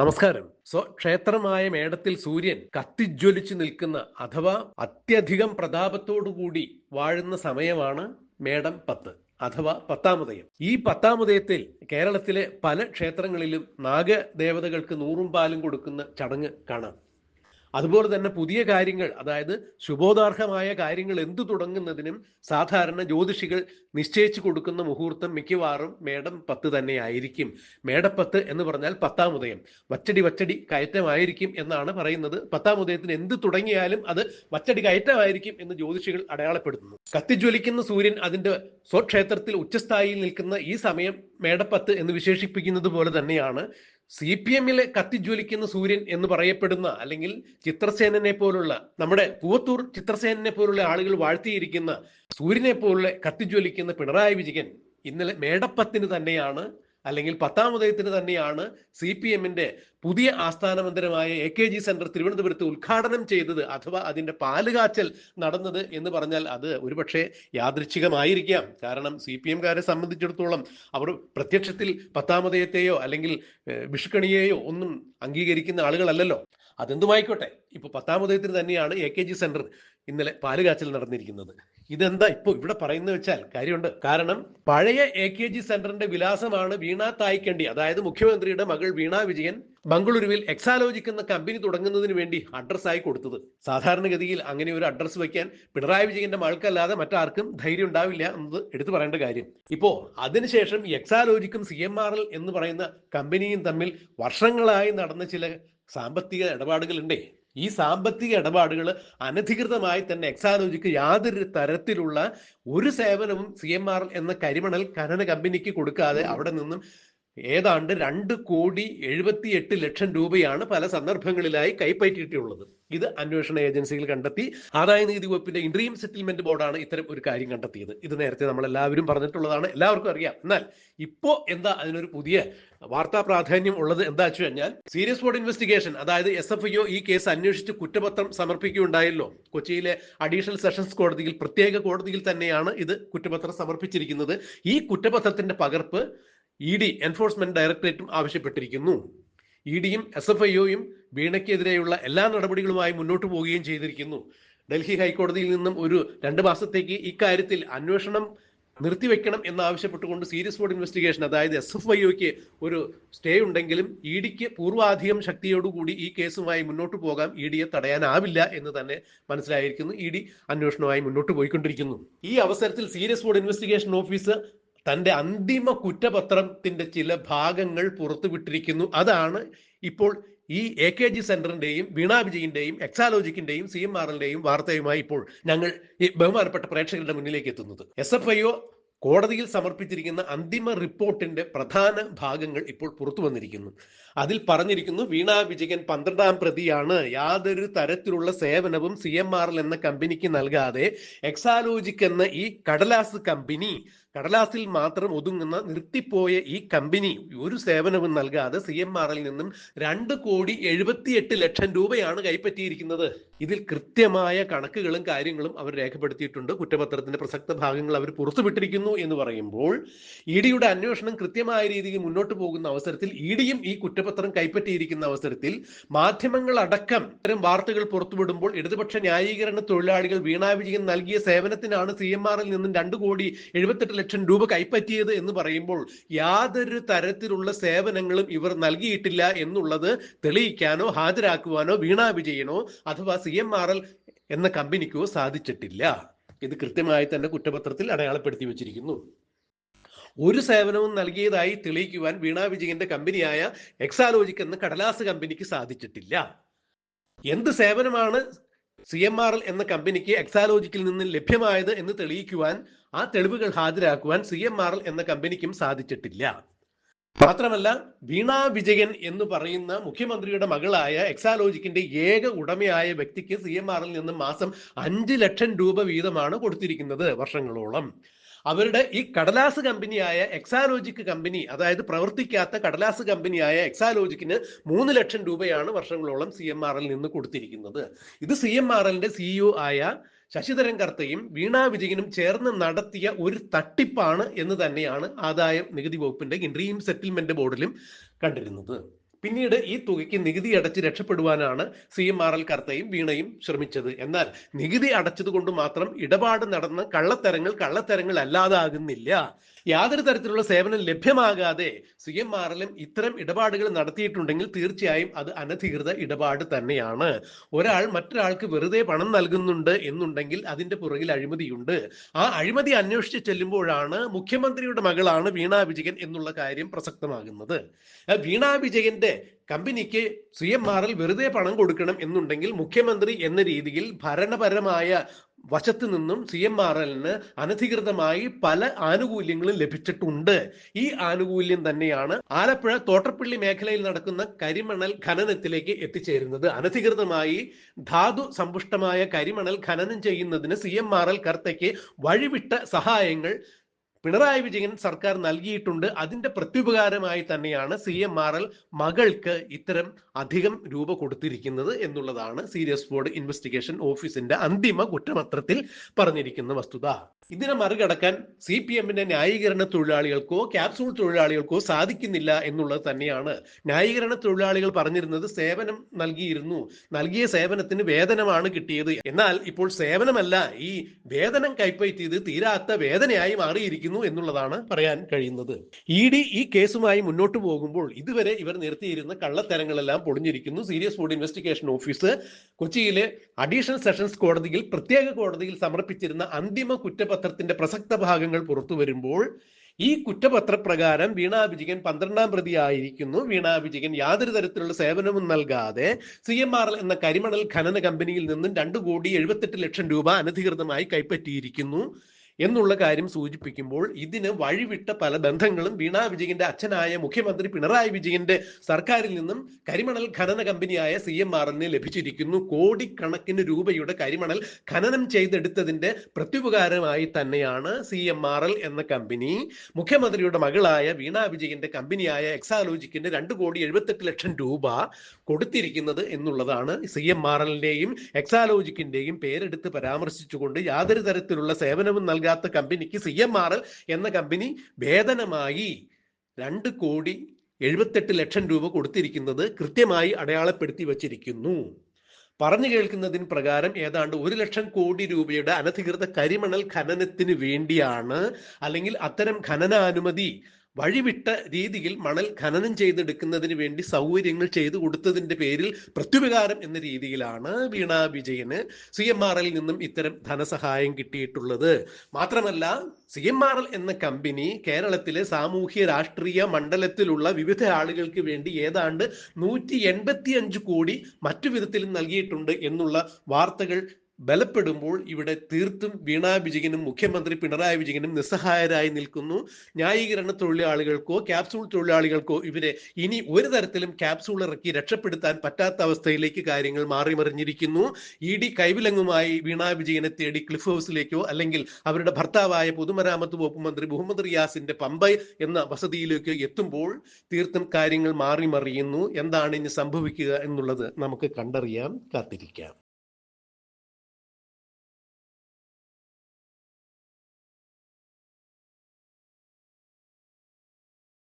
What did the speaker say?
നമസ്കാരം. സോ ക്ഷേത്രമായ മേടത്തിൽ സൂര്യൻ കത്തിജ്വലിച്ചു നിൽക്കുന്ന അഥവാ അത്യധികം പ്രതാപത്തോടുകൂടി വാഴുന്ന സമയമാണ് മേടം പത്ത് അഥവാ പത്താമുദയം. ഈ പത്താമുദയത്തിൽ കേരളത്തിലെ പല ക്ഷേത്രങ്ങളിലും നാഗദേവതകൾക്ക് നൂറും പാലും കൊടുക്കുന്ന ചടങ്ങ് കാണാം. അതുപോലെ തന്നെ പുതിയ കാര്യങ്ങൾ അതായത് ശുഭോദാർഹമായ കാര്യങ്ങൾ എന്തു തുടങ്ങുന്നതിനും സാധാരണ ജ്യോതിഷികൾ നിശ്ചയിച്ചു കൊടുക്കുന്ന മുഹൂർത്തം മിക്കവാറും മേടം പത്ത് തന്നെ ആയിരിക്കും മേടപ്പത്ത് എന്ന് പറഞ്ഞാൽ പത്താം ഉദയം. വച്ചടി വച്ചടി കയറ്റമായിരിക്കും എന്നാണ് പറയുന്നത്. പത്താം ഉദയത്തിന് എന്ത് തുടങ്ങിയാലും അത് വച്ചടി കയറ്റമായിരിക്കും എന്ന് ജ്യോതിഷികൾ അടയാളപ്പെടുത്തുന്നു. കത്തിജ്വലിക്കുന്ന സൂര്യൻ അതിന്റെ സ്വക്ഷേത്രത്തിൽ ഉച്ചസ്ഥായിയിൽ നിൽക്കുന്ന ഈ സമയം മേടപ്പത്ത് എന്ന് വിശേഷിപ്പിക്കുന്നത് പോലെ തന്നെയാണ്. സി പി എമ്മിലെ കത്തിജ്വലിക്കുന്ന സൂര്യൻ എന്ന് പറയപ്പെടുന്ന അല്ലെങ്കിൽ ചിത്രസേനനെ പോലുള്ള നമ്മുടെ കൂവത്തൂർ ചിത്രസേനനെ പോലുള്ള ആളുകൾ വാഴ്ത്തിയിരിക്കുന്ന സൂര്യനെ പോലുള്ള കത്തിജ്വലിക്കുന്ന പിണറായി വിജയൻ ഇന്നലെ മേടപ്പത്തിന് തന്നെയാണ് അല്ലെങ്കിൽ പത്താം ഉദയത്തിന് തന്നെയാണ് സി പി എമ്മിന്റെ പുതിയ ആസ്ഥാന മന്ദിരമായ എ കെ ജി സെന്റർ തിരുവനന്തപുരത്ത് ഉദ്ഘാടനം ചെയ്തത് അഥവാ അതിന്റെ പാലുകാച്ചൽ നടന്നത് എന്ന് പറഞ്ഞാൽ അത് ഒരുപക്ഷെ യാദൃച്ഛികമായിരിക്കാം. കാരണം സി പി എംകാരെ സംബന്ധിച്ചിടത്തോളം അവർ പ്രത്യക്ഷത്തിൽ പത്താമതയത്തെയോ അല്ലെങ്കിൽ വിഷുക്കണിയെയോ ഒന്നും അംഗീകരിക്കുന്ന ആളുകളല്ലല്ലോ. അതെന്തുമായിക്കോട്ടെ? ഇപ്പൊ പത്താമതയത്തിന് തന്നെയാണ് എ കെ ജി സെന്റർ ഇന്നലെ പാലുകാച്ചൽ നടന്നിരിക്കുന്നത്. ഇതെന്താ ഇപ്പൊ ഇവിടെ പറയുന്നത് വെച്ചാൽ കാര്യമുണ്ട്. കാരണം പഴയ എ കെ ജി സെന്ററിന്റെ വിലാസമാണ് വീണ തായ്ക്കണ്ടി. അതായത് മുഖ്യമന്ത്രിയുടെ മകൾ വീണ വിജയൻ ബംഗളൂരുവിൽ എക്സാലോജിക് എന്ന കമ്പനി തുടങ്ങുന്നതിന് വേണ്ടി അഡ്രസ്സായി കൊടുത്തത്. സാധാരണഗതിയിൽ അങ്ങനെ ഒരു അഡ്രസ് വയ്ക്കാൻ പിണറായി വിജയന്റെ മകൾക്കല്ലാതെ മറ്റാർക്കും ധൈര്യം ഉണ്ടാവില്ല എന്നത് എടുത്തു പറയേണ്ട കാര്യം. ഇപ്പോ അതിനുശേഷം എക്സാലോജിക്കും സി എം ആർ എൽ എന്ന് പറയുന്ന കമ്പനിയും തമ്മിൽ വർഷങ്ങളായി നടന്ന ചില സാമ്പത്തിക ഇടപാടുകളുണ്ടേ. ഈ സാമ്പത്തിക ഇടപാടുകൾ അനധികൃതമായി തന്നെ എക്സാലോജിക്ക് യാതൊരു തരത്തിലുള്ള ഒരു സേവനവും സി എം ആർ എന്ന കരിമണൽ ഖനന കമ്പനിക്ക് കൊടുക്കാതെ അവിടെ നിന്നും ഏതാണ്ട് രണ്ട് കോടി എഴുപത്തിയെട്ട് ലക്ഷം രൂപയാണ് പല സന്ദർഭങ്ങളിലായി കൈപ്പറ്റിയിട്ടുള്ളത്. ഇത് അന്വേഷണ ഏജൻസികൾ കണ്ടെത്തി. ആദായ നികുതി വകുപ്പിന്റെ ഇൻട്രീം സെറ്റിൽമെന്റ് ബോർഡാണ് ഇത്തരം ഒരു കാര്യം കണ്ടെത്തിയത്. ഇത് നേരത്തെ നമ്മൾ എല്ലാവരും പറഞ്ഞിട്ടുള്ളതാണ്. എല്ലാവർക്കും അറിയാം. എന്നാൽ ഇപ്പോ എന്താ അതിനൊരു പുതിയ വാർത്താ പ്രാധാന്യം ഉള്ളത് എന്താ വെച്ച് കഴിഞ്ഞാൽ സീരിയസ് ബോർഡ് ഇൻവെസ്റ്റിഗേഷൻ അതായത് എസ് എഫ് ഐ ഈ കേസ് അന്വേഷിച്ച് കുറ്റപത്രം സമർപ്പിക്കുകയുണ്ടായല്ലോ. കൊച്ചിയിലെ അഡീഷണൽ സെഷൻസ് കോടതിയിൽ പ്രത്യേക കോടതിയിൽ തന്നെയാണ് ഇത് കുറ്റപത്രം സമർപ്പിച്ചിരിക്കുന്നത്. ഈ കുറ്റപത്രത്തിന്റെ പകർപ്പ് ഇ ഡി എൻഫോഴ്സ്മെന്റ് ഡയറക്ടറേറ്റും ആവശ്യപ്പെട്ടിരിക്കുന്നു. ഇ ഡിയും എസ് എഫ് ഐഒയും വീണയ്ക്കെതിരെയുള്ള എല്ലാ നടപടികളുമായി മുന്നോട്ട് പോവുകയും ചെയ്തിരിക്കുന്നു. ഡൽഹി ഹൈക്കോടതിയിൽ നിന്നും ഒരു രണ്ട് മാസത്തേക്ക് ഇക്കാര്യത്തിൽ അന്വേഷണം നിർത്തിവെക്കണം എന്നാവശ്യപ്പെട്ടുകൊണ്ട് സീരിയസ് ബോർഡ് ഇൻവെസ്റ്റിഗേഷൻ അതായത് എസ് എഫ് ഐഒക്ക് ഒരു സ്റ്റേ ഉണ്ടെങ്കിലും ഇ ഡിക്ക് പൂർവാധികം ശക്തിയോടുകൂടി ഈ കേസുമായി മുന്നോട്ട് പോകാം. ഇ ഡിയെ തടയാനാവില്ല എന്ന് തന്നെ മനസ്സിലായിരിക്കുന്നു. ഇ ഡി അന്വേഷണവുമായി മുന്നോട്ട് പോയിക്കൊണ്ടിരിക്കുന്നു. ഈ അവസരത്തിൽ സീരിയസ് ബോർഡ് ഇൻവെസ്റ്റിഗേഷൻ ഓഫീസ് തന്റെ അന്തിമ കുറ്റപത്രത്തിന്റെ ചില ഭാഗങ്ങൾ പുറത്തുവിട്ടിരിക്കുന്നു. അതാണ് ഇപ്പോൾ ഈ എ കെ ജി സെന്ററിന്റെയും വീണ വിജയിന്റെയും എക്സാലോജിക്കിന്റെയും സി എം ആറിന്റെയും വാർത്തയുമായി ഇപ്പോൾ ഞങ്ങൾ ഈ ബഹുമാനപ്പെട്ട പ്രേക്ഷകരുടെ മുന്നിലേക്ക് എത്തുന്നത്. എസ് എഫ് ഐ ഒ കോടതിയിൽ സമർപ്പിച്ചിരിക്കുന്ന അന്തിമ റിപ്പോർട്ടിന്റെ പ്രധാന ഭാഗങ്ങൾ ഇപ്പോൾ പുറത്തു വന്നിരിക്കുന്നു. അതിൽ പറഞ്ഞിരിക്കുന്നു വീണ വിജയൻ പന്ത്രണ്ടാം പ്രതിയാണ്. യാതൊരു തരത്തിലുള്ള സേവനവും സി എം ആർ എൽ എന്ന കമ്പനിക്ക് നൽകാതെ എക്സാലോജിക് എന്ന ഈ കടലാസ് കമ്പനി കടലാസിൽ മാത്രം ഒതുങ്ങുന്ന നിർത്തിപ്പോയ ഈ കമ്പനി ഒരു സേവനവും നൽകാതെ സി എം ആറിൽ നിന്നും രണ്ട് കോടി എഴുപത്തിയെട്ട് ലക്ഷം രൂപയാണ് കൈപ്പറ്റിയിരിക്കുന്നത്. ഇതിൽ കൃത്യമായ കണക്കുകളും കാര്യങ്ങളും അവർ രേഖപ്പെടുത്തിയിട്ടുണ്ട്. കുറ്റപത്രത്തിന്റെ പ്രസക്ത ഭാഗങ്ങൾ അവർ പുറത്തുവിട്ടിരിക്കുന്നു എന്ന് പറയുമ്പോൾ ഇ ഡിയുടെ അന്വേഷണം കൃത്യമായ രീതിയിൽ മുന്നോട്ട് പോകുന്ന അവസരത്തിൽ ഇ ഡിയും ഈ കുറ്റപത്രം കൈപ്പറ്റിയിരിക്കുന്ന അവസരത്തിൽ മാധ്യമങ്ങൾ അടക്കം ഇത്തരം വാർത്തകൾ പുറത്തുവിടുമ്പോൾ ഇടതുപക്ഷ ന്യായീകരണ തൊഴിലാളികൾ വീണാ വിജയൻ നൽകിയ സേവനത്തിനാണ് സി എം ആറിൽ നിന്നും രണ്ട് കോടി എഴുപത്തെട്ട് ലക്ഷം രൂപ കൈപ്പറ്റിയത് എന്ന് പറയുമ്പോൾ യാതൊരു തരത്തിലുള്ള സേവനങ്ങളും ഇവർ നൽകിയിട്ടില്ല എന്നുള്ളത് തെളിയിക്കാനോ ഹാജരാക്കുവാനോ വീണാ വിജയനോ അഥവാ സി എന്ന കമ്പനിക്കോ സാധിച്ചിട്ടില്ല. ഇത് കൃത്യമായി തന്നെ കുറ്റപത്രത്തിൽ അടയാളപ്പെടുത്തി വെച്ചിരിക്കുന്നു. ഒരു സേവനവും നൽകിയതായി തെളിയിക്കുവാൻ വീണാ വിജയന്റെ കമ്പനിയായ എക്സാലോജിക് എന്ന കടലാസ് കമ്പനിക്ക് സാധിച്ചിട്ടില്ല. എന്ത് സേവനമാണ് സി എം ആർ എൽ എന്ന കമ്പനിക്ക് എക്സാലോജിക്കിൽ നിന്ന് ലഭ്യമായത് എന്ന് തെളിയിക്കുവാൻ ആ തെളിവുകൾ ഹാജരാക്കുവാൻ സി എം ആർ എൽ എന്ന കമ്പനിക്കും സാധിച്ചിട്ടില്ല. മാത്രമല്ല വീണ വിജയൻ എന്ന് പറയുന്ന മുഖ്യമന്ത്രിയുടെ മകളായ എക്സാലോജിക്കിന്റെ ഏക ഉടമയായ വ്യക്തിക്ക് സി എം ആറിൽ നിന്ന് മാസം അഞ്ച് ലക്ഷം രൂപ വീതമാണ് കൊടുത്തിരിക്കുന്നത് വർഷങ്ങളോളം. അവരുടെ ഈ കടലാസ് കമ്പനിയായ എക്സാലോജിക് കമ്പനി അതായത് പ്രവർത്തിക്കാത്ത കടലാസ് കമ്പനിയായ എക്സാലോജിക്കിന് മൂന്ന് ലക്ഷം രൂപയാണ് വർഷങ്ങളോളം സി എം ആർ എൽ നിന്ന് കൊടുത്തിരിക്കുന്നത്. ഇത് സി എം ആർ എല്ലിന്റെ സിഇഒ ആയ ശശിധരൻ കർത്തയും വീണ വിജയനും ചേർന്ന് നടത്തിയ ഒരു തട്ടിപ്പാണ് എന്ന് തന്നെയാണ് ആദായ നികുതി വകുപ്പിന്റെ ഇൻട്രീം സെറ്റിൽമെന്റ് ബോർഡിലും കണ്ടിരുന്നത്. പിന്നീട് ഈ തുകയ്ക്ക് നികുതി അടച്ച് രക്ഷപ്പെടുവാനാണ് സി എം ആർ എൽ കർത്തയും വീണയും ശ്രമിച്ചത്. എന്നാൽ നികുതി അടച്ചത് കൊണ്ട് മാത്രം ഇടപാട് നടന്ന കള്ളത്തരങ്ങൾ കള്ളത്തരങ്ങൾ അല്ലാതാകുന്നില്ല യാതൊരു തരത്തിലുള്ള സേവനം ലഭ്യമാകാതെ സി എം ആർ എല്ലും ഇത്തരം ഇടപാടുകൾ നടത്തിയിട്ടുണ്ടെങ്കിൽ തീർച്ചയായും അത് അനധികൃത ഇടപാട് തന്നെയാണ്. ഒരാൾ മറ്റൊരാൾക്ക് വെറുതെ പണം നൽകുന്നുണ്ട് എന്നുണ്ടെങ്കിൽ അതിന്റെ പുറകിൽ അഴിമതിയുണ്ട്. ആ അഴിമതി അന്വേഷിച്ച് ചെല്ലുമ്പോഴാണ് മുഖ്യമന്ത്രിയുടെ മകളാണ് വീണ വിജയൻ എന്നുള്ള കാര്യം പ്രസക്തമാകുന്നത്. വീണ വിജയന്റെ കമ്പനിക്ക് സി എം ആറിൽ വെറുതെ പണം കൊടുക്കണം എന്നുണ്ടെങ്കിൽ മുഖ്യമന്ത്രി എന്ന രീതിയിൽ ഭരണപരമായ വശത്തു നിന്നും സി എം ആർ എല്ലിന് അനധികൃതമായി പല ആനുകൂല്യങ്ങളും ലഭിച്ചിട്ടുണ്ട്. ഈ ആനുകൂല്യം തന്നെയാണ് ആലപ്പുഴ തോട്ടപ്പള്ളി മേഖലയിൽ നടക്കുന്ന കരിമണൽ ഖനനത്തിലേക്ക് എത്തിച്ചേരുന്നത്. അനധികൃതമായി ധാതു സമ്പുഷ്ടമായ കരിമണൽ ഖനനം ചെയ്യുന്നതിന് സി എം ആർ എൽ കർത്തയ്ക്ക് വഴിവിട്ട സഹായങ്ങൾ പിണറായി വിജയൻ സർക്കാർ നൽകിയിട്ടുണ്ട്. അതിന്റെ പ്രത്യുപകാരമായി തന്നെയാണ് സി എം ആർ എൽ മകൾക്ക് ഇത്തരം അധികം രൂപ കൊടുത്തിരിക്കുന്നത് എന്നുള്ളതാണ് സീരിയസ് ബോർഡ് ഇൻവെസ്റ്റിഗേഷൻ ഓഫീസിന്റെ അന്തിമ കുറ്റപത്രത്തിൽ പറഞ്ഞിരിക്കുന്ന വസ്തുത. ഇതിനെ മറികടക്കാൻ സി പി എമ്മിന്റെ ന്യായീകരണ തൊഴിലാളികൾക്കോ ക്യാപ്സൂൾ തൊഴിലാളികൾക്കോ സാധിക്കുന്നില്ല എന്നുള്ളത് തന്നെയാണ്. ന്യായീകരണ തൊഴിലാളികൾ പറഞ്ഞിരുന്നത് സേവനം നൽകിയിരുന്നു. നൽകിയ സേവനത്തിന് വേതനമാണ് കിട്ടിയത്. എന്നാൽ ഇപ്പോൾ സേവനമല്ല ഈ വേതനം കൈപ്പറ്റിയത് തീരാത്ത വേദനയായി മാറിയിരിക്കുന്നു എന്നുള്ളതാണ് പറയാൻ കഴിയുന്നത്. ഇ ഡി ഈ കേസുമായി മുന്നോട്ട് പോകുമ്പോൾ ഇതുവരെ ഇവർ നിർത്തിയിരുന്ന കള്ളത്തരങ്ങളെല്ലാം പൊളിഞ്ഞിരിക്കുന്നു. സീരിയസ് ഫുഡ് ഇൻവെസ്റ്റിഗേഷൻ ഓഫീസ് കൊച്ചിയിലെ അഡീഷണൽ സെഷൻസ് കോടതിയിൽ പ്രത്യേക കോടതിയിൽ സമർപ്പിച്ചിരുന്ന അന്തിമ കുറ്റപത്രത്തിന്റെ പ്രസക്ത ഭാഗങ്ങൾ പുറത്തു വരുമ്പോൾ ഈ കുറ്റപത്രപ്രകാരം വീണ വിജയൻ പന്ത്രണ്ടാം പ്രതി ആയിരിക്കുന്നു. വീണ യാതൊരു തരത്തിലുള്ള സേവനവും നൽകാതെ സി എം ആർ എൽ എന്ന കരിമണൽ ഖനന കമ്പനിയിൽ നിന്നും രണ്ട് കോടി എഴുപത്തെട്ട് ലക്ഷം രൂപ അനധികൃതമായി കൈപ്പറ്റിയിരിക്കുന്നു. എന്നുള്ള കാര്യം സൂചിപ്പിക്കുമ്പോൾ ഇതിന് വഴിവിട്ട പല ബന്ധങ്ങളും വീണ വിജയന്റെ അച്ഛനായ മുഖ്യമന്ത്രി പിണറായി വിജയന്റെ സർക്കാരിൽ നിന്നും കരിമണൽ ഖനന കമ്പനിയായ സി എം ആർ എന്നെ ലഭിച്ചിരിക്കുന്നു. കോടിക്കണക്കിന് രൂപയുടെ കരിമണൽ ഖനനം ചെയ്തെടുത്തതിന്റെ പ്രത്യുപകാരമായി തന്നെയാണ് സി എം ആർ എൽ എന്ന കമ്പനി. മുഖ്യമന്ത്രിയുടെ മകളായ വീണ വിജയന്റെ കമ്പനിയായ എക്സാലോജിക്കിന്റെ രണ്ട് കോടി എഴുപത്തെട്ട് ലക്ഷം രൂപ കൊടുത്തിരിക്കുന്നത് എന്നുള്ളതാണ് സി എം ആർ എല്ലിന്റെയും എക്സാലോജിക്കിന്റെയും പേരെടുത്ത് പരാമർശിച്ചുകൊണ്ട് യാതൊരു തരത്തിലുള്ള സേവനവും നൽകാത്ത കമ്പനിക്ക് സി എം ആർ എൽ എന്ന കമ്പനി വേതനമായി രണ്ട് കോടി എഴുപത്തെട്ട് ലക്ഷം രൂപ കൊടുത്തിരിക്കുന്നത് കൃത്യമായി അടയാളപ്പെടുത്തി വച്ചിരിക്കുന്നു. പറഞ്ഞു കേൾക്കുന്നതിന് പ്രകാരം ഏതാണ്ട് ഒരു ലക്ഷം കോടി രൂപയുടെ അനധികൃത കരിമണൽ ഖനനത്തിന് വേണ്ടിയാണ് അല്ലെങ്കിൽ അത്തരം ഖനനാനുമതി വഴിവിട്ട രീതിയിൽ മണൽ ഖനനം ചെയ്തെടുക്കുന്നതിന് വേണ്ടി സൗകര്യങ്ങൾ ചെയ്തു കൊടുത്തതിന്റെ പേരിൽ പ്രത്യുപകാരം എന്ന രീതിയിലാണ് വീണ വിജയന് സി എം ആർ എൽ നിന്നും ഇത്തരം ധനസഹായം കിട്ടിയിട്ടുള്ളത്. മാത്രമല്ല സി എം ആർ എൽ എന്ന കമ്പനി കേരളത്തിലെ സാമൂഹ്യ രാഷ്ട്രീയ മണ്ഡലത്തിലുള്ള വിവിധ ആളുകൾക്ക് വേണ്ടി ഏതാണ്ട് നൂറ്റി എൺപത്തി അഞ്ച് കോടി മറ്റു വിധത്തിലും നൽകിയിട്ടുണ്ട് എന്നുള്ള വാർത്തകൾ ബലപ്പെടുമ്പോൾ ഇവിടെ തീർത്തും വീണാ വിജയനും മുഖ്യമന്ത്രി പിണറായി വിജയനും നിസ്സഹായരായി നിൽക്കുന്നു. ന്യായീകരണ തൊഴിലാളികൾക്കോ ക്യാപ്സൂൾ തൊഴിലാളികൾക്കോ ഇവരെ ഇനി ഒരു തരത്തിലും ക്യാപ്സൂൾ ഇറക്കി രക്ഷപ്പെടുത്താൻ പറ്റാത്ത അവസ്ഥയിലേക്ക് കാര്യങ്ങൾ മാറിമറിഞ്ഞിരിക്കുന്നു. ഇ ഡി കൈവിലങ്ങുമായി വീണാ വിജയനെ തേടി ക്ലിഫ് ഹൗസിലേക്കോ അല്ലെങ്കിൽ അവരുടെ ഭർത്താവായ പൊതുമരാമത്ത് വകുപ്പ് മന്ത്രി മുഹമ്മദ് റിയാസിന്റെ പമ്പ എന്ന വസതിയിലേക്കോ എത്തുമ്പോൾ തീർത്തും കാര്യങ്ങൾ മാറിമറിയുന്നു. എന്താണ് ഇനി സംഭവിക്കുക എന്നുള്ളത് നമുക്ക് കണ്ടറിയാം കാത്തിരിക്കാം.